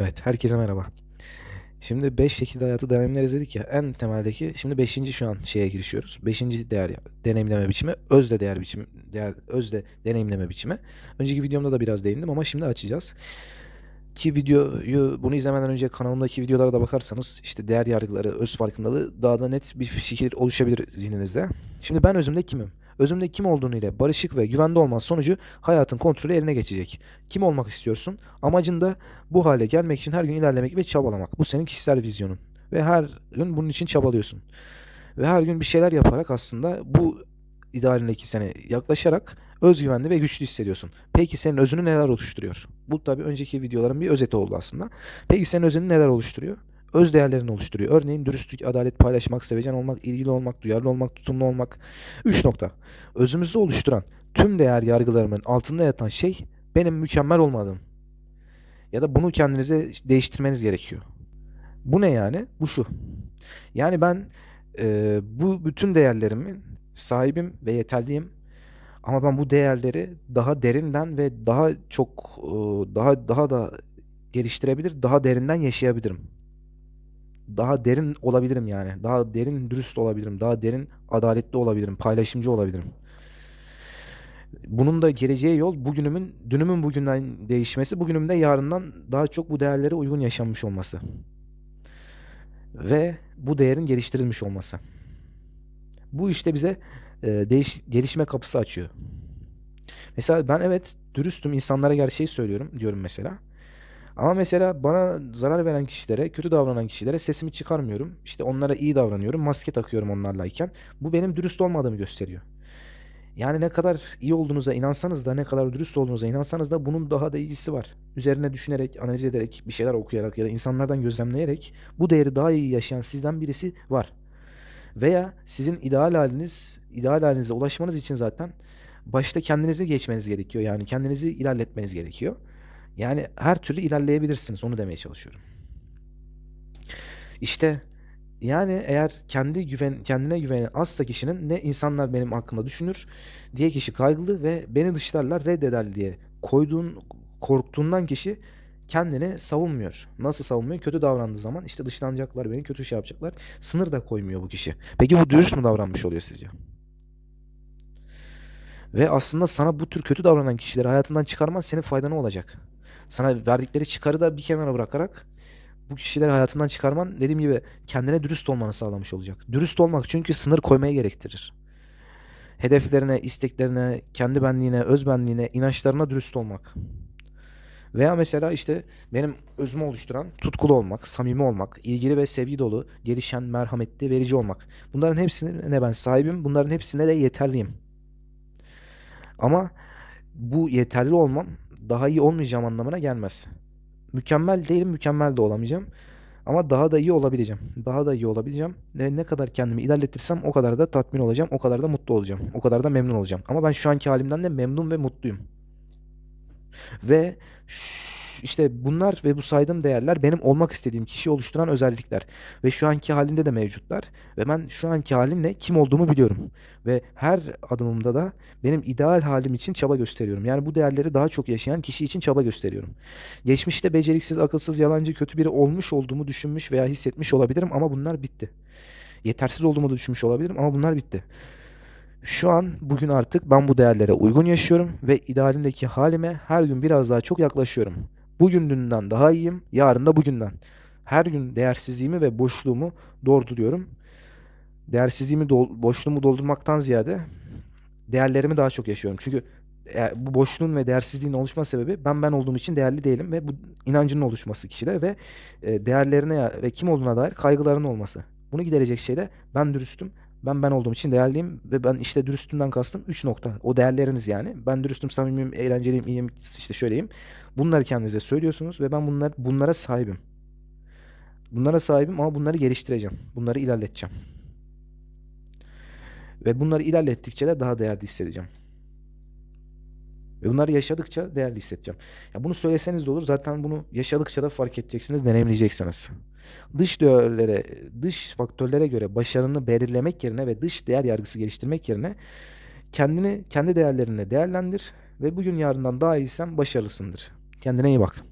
Evet, herkese merhaba. Şimdi 5 şekilde hayatı deneyimleriz dedik ya. En temeldeki şimdi 5. şu an şeye girişiyoruz. 5. değer deneyimleme biçimi özde değer biçimi değer özde deneyimleme biçimi. Önceki videomda da biraz değindim ama şimdi açacağız. Ki videoyu bunu izlemeden önce kanalımdaki videolara da bakarsanız işte değer yargıları, öz farkındalığı daha da net bir fikir oluşabilir zihninizde. Şimdi ben özümde kimim? Özümde kim olduğunu ile barışık ve güvende olman sonucu hayatın kontrolü eline geçecek. Kim olmak istiyorsun? Amacın da bu hale gelmek için her gün ilerlemek ve çabalamak. Bu senin kişisel vizyonun. Ve her gün bunun için çabalıyorsun. Ve her gün bir şeyler yaparak aslında bu idealindeki sene yaklaşarak özgüvenli ve güçlü hissediyorsun. Peki senin özünü neler oluşturuyor? Bu tabii önceki videoların bir özeti oldu aslında. Peki senin özünü neler oluşturuyor? Öz değerlerini oluşturuyor. Örneğin dürüstlük, adalet, paylaşmak, sevecen olmak, ilgili olmak, duyarlı olmak, tutumlu olmak. 3 nokta. Özümüzü oluşturan tüm değer yargılarımın altında yatan şey benim mükemmel olmadığım. Ya da bunu kendinize değiştirmeniz gerekiyor. Bu ne yani? Bu şu. Yani ben e, bu bütün değerlerimin sahibim ve yeterliyim. Ama ben bu değerleri daha derinden ve daha çok e, daha daha da geliştirebilir, daha derinden yaşayabilirim. Daha derin olabilirim yani. Daha derin dürüst olabilirim. Daha derin adaletli olabilirim. Paylaşımcı olabilirim. Bunun da geleceği yol bugünümün, dünümün bugünden değişmesi, bugünümde yarından daha çok bu değerlere uygun yaşanmış olması. Ve bu değerin geliştirilmiş olması. Bu işte bize e, değiş, gelişme kapısı açıyor. Mesela ben evet dürüstüm, insanlara gerçeği söylüyorum diyorum mesela. Ama mesela bana zarar veren kişilere, kötü davranan kişilere sesimi çıkarmıyorum. İşte onlara iyi davranıyorum, maske takıyorum onlarlayken. Bu benim dürüst olmadığımı gösteriyor. Yani ne kadar iyi olduğunuza inansanız da, ne kadar dürüst olduğunuza inansanız da bunun daha da iyisi var. Üzerine düşünerek, analiz ederek, bir şeyler okuyarak ya da insanlardan gözlemleyerek bu değeri daha iyi yaşayan sizden birisi var. Veya sizin ideal haliniz, ideal halinize ulaşmanız için zaten başta kendinizi geçmeniz gerekiyor. Yani kendinizi ilerletmeniz gerekiyor. Yani her türlü ilerleyebilirsiniz. Onu demeye çalışıyorum. İşte yani eğer kendi güven kendine güveni azsa kişinin ne insanlar benim hakkında düşünür diye kişi kaygılı ve beni dışlarlar reddeder diye koyduğun korktuğundan kişi kendini savunmuyor. Nasıl savunmuyor? Kötü davrandığı zaman işte dışlanacaklar, beni kötü şey yapacaklar. Sınır da koymuyor bu kişi. Peki bu dürüst mü davranmış oluyor sizce? Ve aslında sana bu tür kötü davranan kişileri hayatından çıkarman senin faydana olacak. Sana verdikleri çıkarı da bir kenara bırakarak bu kişileri hayatından çıkarman dediğim gibi kendine dürüst olmanı sağlamış olacak. Dürüst olmak çünkü sınır koymayı gerektirir. Hedeflerine, isteklerine, kendi benliğine, öz benliğine, inançlarına dürüst olmak. Veya mesela işte benim özümü oluşturan tutkulu olmak, samimi olmak, ilgili ve sevgi dolu, gelişen, merhametli, verici olmak. Bunların hepsine ben sahibim, bunların hepsine de yeterliyim. Ama bu yeterli olmam daha iyi olmayacağım anlamına gelmez. Mükemmel değilim, mükemmel de olamayacağım. Ama daha da iyi olabileceğim. Daha da iyi olabileceğim. Ve ne kadar kendimi ilerletirsem o kadar da tatmin olacağım. O kadar da mutlu olacağım. O kadar da memnun olacağım. Ama ben şu anki halimden de memnun ve mutluyum. Ve işte bunlar ve bu saydığım değerler benim olmak istediğim kişi oluşturan özellikler. Ve şu anki halimde de mevcutlar. Ve ben şu anki halimle kim olduğumu biliyorum. Ve her adımımda da benim ideal halim için çaba gösteriyorum. Yani bu değerleri daha çok yaşayan kişi için çaba gösteriyorum. Geçmişte beceriksiz, akılsız, yalancı, kötü biri olmuş olduğumu düşünmüş veya hissetmiş olabilirim ama bunlar bitti. Yetersiz olduğumu da düşünmüş olabilirim ama bunlar bitti. Şu an bugün artık ben bu değerlere uygun yaşıyorum ve idealimdeki halime her gün biraz daha çok yaklaşıyorum. Bugün dünden daha iyiyim, yarın da bugünden. Her gün değersizliğimi ve boşluğumu dolduruyorum. Değersizliğimi, dol- boşluğumu doldurmaktan ziyade değerlerimi daha çok yaşıyorum. Çünkü e, bu boşluğun ve değersizliğin oluşma sebebi ben ben olduğum için değerli değilim ve bu inancının oluşması kişide ve e, değerlerine ve kim olduğuna dair kaygılarının olması. Bunu giderecek şey de ben dürüstüm, ben ben olduğum için değerliyim ve ben işte dürüstlüğümden kastım 3 nokta. O değerleriniz yani. Ben dürüstüm, samimiyim, eğlenceliyim, iyiyim, işte şöyleyim. Bunları kendinize söylüyorsunuz ve ben bunlar bunlara sahibim. Bunlara sahibim ama bunları geliştireceğim. Bunları ilerleteceğim. Ve bunları ilerlettikçe de daha değerli hissedeceğim. Ve bunları yaşadıkça değerli hissedeceğim. Ya bunu söyleseniz de olur. Zaten bunu yaşadıkça da fark edeceksiniz, deneyimleyeceksiniz. Dış değerlere, dış faktörlere göre başarını belirlemek yerine ve dış değer yargısı geliştirmek yerine kendini kendi değerlerine değerlendir ve bugün yarından daha iyisen başarılısındır. Kendine iyi bak.